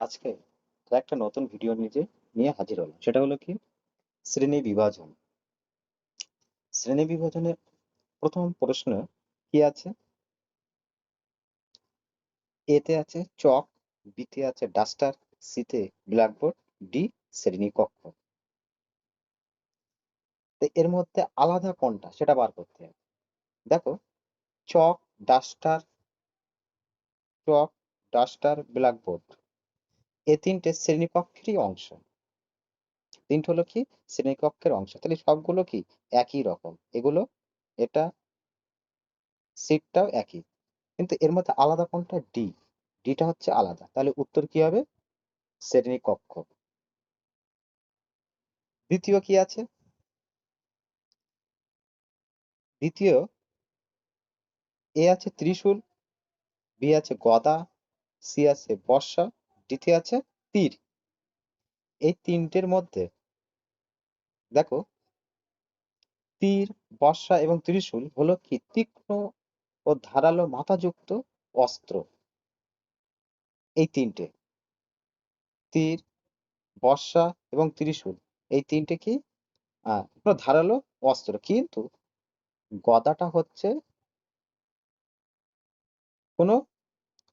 আজকে একটা নতুন ভিডিও নিজে নিয়ে হাজির হলাম। সেটা হলো কি? শ্রেণি বিভাজন। শ্রেণি বিভাজনের প্রথম প্রশ্ন কি আছে? এতে আছে চক বিতে আছে ডাস্টার সিতে ব্ল্যাকবোর্ড ডি শ্রেণি কক্ষ। এর মধ্যে আলাদা কোনটা, সেটা বার করতে হবে। দেখো, chalk, duster chalk, duster, blackboard. এ তিনটে শ্রেণীকক্ষেরই অংশ। তিনটে হলো কি? শ্রেণীকক্ষের অংশ। তাহলে সবগুলো কি? একই রকম। এগুলো, এটা, সিটটাও একই। কিন্তু এর মধ্যে আলাদা কোনটা? ডি ডিটা হচ্ছে আলাদা। তাহলে উত্তর কি হবে? শ্রেণীকক্ষ। দ্বিতীয় কি আছে? দ্বিতীয়, এ আছে ত্রিশূল, বি আছে গদা, সি আছে বর্ষা ডিতে আছে, তীর। এই তিনটের মধ্যে দেখো, তীর, বর্ষা এবং ত্রিশূল হলো কি তীক্ষ্ণ ও ধারালো মাথাযুক্ত অস্ত্র। এই তিনটে, তীর, বর্ষা এবং ত্রিশূল। এই তিনটে কি? ধারালো অস্ত্র। কিন্তু গদাটা হচ্ছে কোনো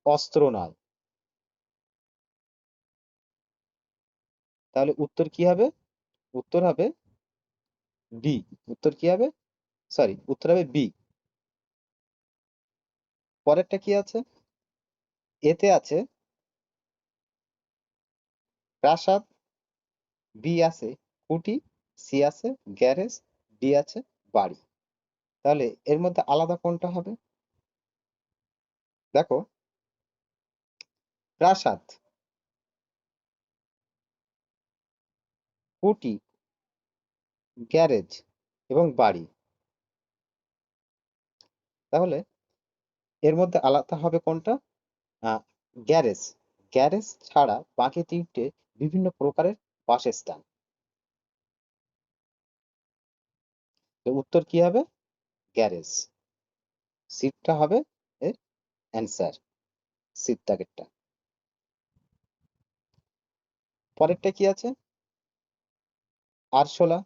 অস্ত্র নয়। তাহলে উত্তর কি হবে? উত্তর হবে বি উত্তর কি হবে? সরি উত্তর হবে বি পরেরটা কি আছে? এতে আছে, প্রাসাদ বি আছে কুটি সি আছে গ্যারেজ ডি আছে বাড়ি। তাহলে এর মধ্যে আলাদা কোনটা হবে? দেখো, প্রাসাদ। কুটি, গ্যারেজ এবং বাড়ি। তাহলে এর মধ্যে আলাদা হবে কোনটা? গ্যারেজ। গ্যারেজ ছাড়া বাকি তিনটে বিভিন্ন প্রকারের বাসস্থান। উত্তর কি হবে? গ্যারেজ। সিটটা হবে এর অ্যান্সার, সিট টার্গেটটা পরেরটা কি আছে? আরশোলা,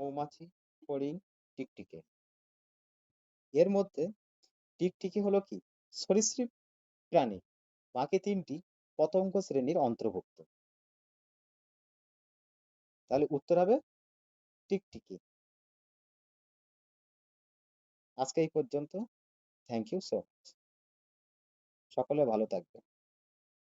মৌমাছি ফড়িং টিকটিকে। এর মধ্যে টিকটিকি হলো কি? সরীসৃপ প্রাণী। বাকি তিনটি পতঙ্গ শ্রেণির অন্তর্ভুক্ত। তাহলে উত্তর হবে টিকটিকি। আজকে এই পর্যন্ত। থ্যাংক ইউ সো মাচ সকলে ভালো থাকবে